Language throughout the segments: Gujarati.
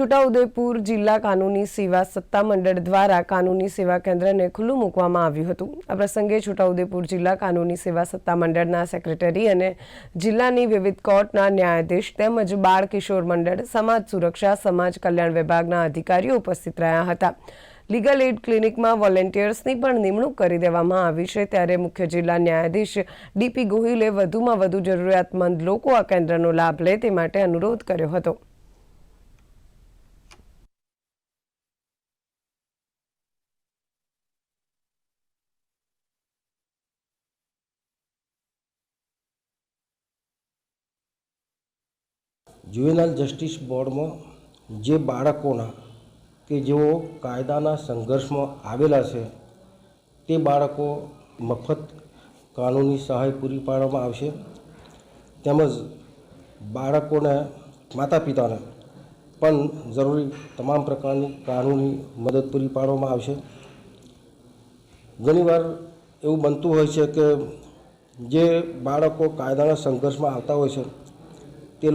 છોટાઉદેપુર જિલ્લા કાનૂની સેવા સત્તામંડળ દ્વારા કાનૂની સેવા કેન્દ્રને ખુલ્લું મૂકવામાં આવ્યું હતું. આ પ્રસંગે છોટાઉદેપુર જિલ્લા કાનૂની સેવા સત્તામંડળના સેક્રેટરી અને જિલ્લાની વિવિધ કોર્ટના ન્યાયાધીશ તેમજ બાળ કિશોર મંડળ, સમાજ સુરક્ષા, સમાજ કલ્યાણ વિભાગના અધિકારીઓ ઉપસ્થિત રહ્યા હતા. લીગલ એડ ક્લિનિકમાં વોલેન્ટિયર્સની પણ નિમણૂક કરી દેવામાં આવી છે. ત્યારે મુખ્ય જિલ્લા ન્યાયાધીશ ડીપી ગોહિલે વધુમાં વધુ જરૂરિયાતમંદ લોકો આ કેન્દ્રનો લાભ લે તે માટે અનુરોધ કર્યો હતો. જ્યુવેનાઇલ જસ્ટિસ બોર્ડમાં જે બાળકોના કે જેઓ કાયદાના સંઘર્ષમાં આવેલા છે, તે બાળકો મફત કાનૂની સહાય પૂરી પાડવામાં આવશે. તેમજ બાળકોને માતા પિતાને પણ જરૂરી તમામ પ્રકારની કાનૂની મદદ પૂરી પાડવામાં આવશે. ઘણીવાર એવું બનતું હોય છે કે જે બાળકો કાયદાના સંઘર્ષમાં આવતા હોય છે, તે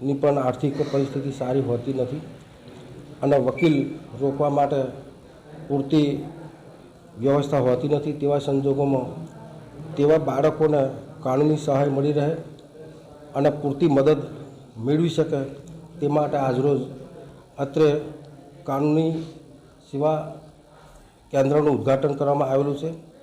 લોકોની પણ આર્થિક પરિસ્થિતિ સારી હોતી નથી. અને વકીલ રોકવા માટે પૂરતી વ્યવસ્થા હોતી નથી તેવા સંજોગોમાં તેવા બાળકોને કાનૂની સહાય મળી રહે અને પૂરતી મદદ મેળવી શકે તે માટે આજરોજ અત્રે કાનૂની સેવા કેન્દ્રનું ઉદ્ઘાટન કરવામાં આવેલું છે.